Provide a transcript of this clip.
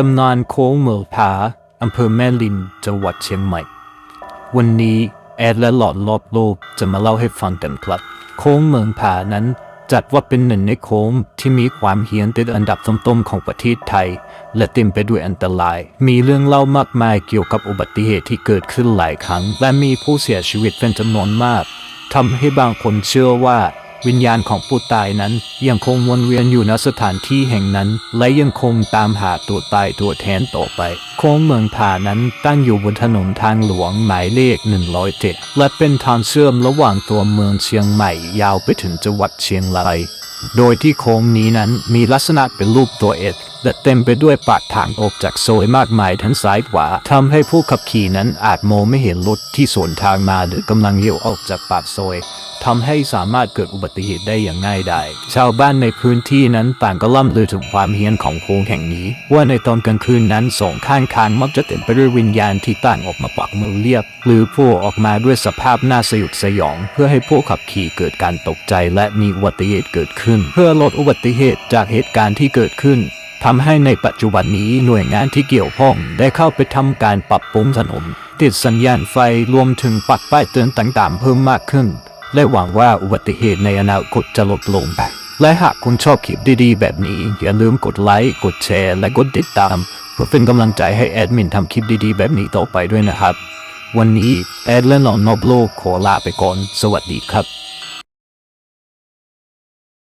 ตำนานโค้งเมืองผาอำเภอแม่ริมจังหวัดเชียงใหม่ วันนี้แอดและหลอดรอบโลกจะมาเล่าให้ฟังกันครับ โค้งเมืองผานั้นจัดว่าเป็นหนึ่งในโค้งที่มีความเฮี้ยนติดอันดับต้นๆของประเทศไทย และเต็มไปด้วยอันตราย มีเรื่องเล่ามากมายเกี่ยวกับอุบัติเหตุที่เกิดขึ้นหลายครั้ง และมีผู้เสียชีวิตเป็นจำนวนมากทำให้บางคนเชื่อว่า วิญญาณของผู้ตายนั้นยังคงวนเวียนอยู่ณสถานที่แห่งนั้น และยังคงตามหาตัวตายตัวแทนต่อไป โค้งเมืองผานั้นตั้งอยู่บนถนนทางหลวงหมายเลข 107 และเป็นทางเชื่อมระหว่างตัวเมืองเชียงใหม่ยาวไปถึงจังหวัดเชียงราย โดยที่โค้งนี้นั้นมีลักษณะเป็นรูปตัวเอสและเต็มไปด้วยปากทางออกจากโซยมากมายทั้งซ้ายขวาทำให้ผู้ขับขี่นั้นอาจมองไม่เห็นรถที่สวนทางมาหรือกำลังเลี้ยวออกจากปากซย ทำให้สามารถเกิดอุบัติเหตุได้อย่างง่ายดายชาวบ้านในพื้นที่นั้นต่างก็ล่ำลือถึงความเฮี้ยนของโค้งแห่งนี้ ว่าในตอนกลางคืนนั้นสองข้างทางมักจะเต็มไปด้วยวิญญาณที่ต่างออกมาปักมือเรียก หรือโผล่ออกมาด้วยสภาพน่าสยดสยอง เพื่อให้ผู้ขับขี่เกิดการตกใจและมีอุบัติเหตุเกิดขึ้น เพื่อลดอุบัติเหตุจากเหตุการณ์ที่เกิดขึ้นทำให้ในปัจจุบันนี้หน่วยงานที่เกี่ยวข้องได้เข้าไปทำการปรับปรุงถนนติดสัญญาณไฟรวมถึงปักป้ายเตือนต่างๆเพิ่มมากขึ้น และหวังว่าอุบัติเหตุในอนาคตจะลดลงไป และหากคุณชอบคลิปดีๆ แบบนี้ อย่าลืมกดไลค์ กดแชร์ และกดติดตาม เพื่อเป็นกำลังใจให้แอดมินทำคลิปดีๆ แบบนี้ต่อไปด้วยนะครับ วันนี้แอดและน้องนอบโลกขอลาไปก่อน สวัสดีครับ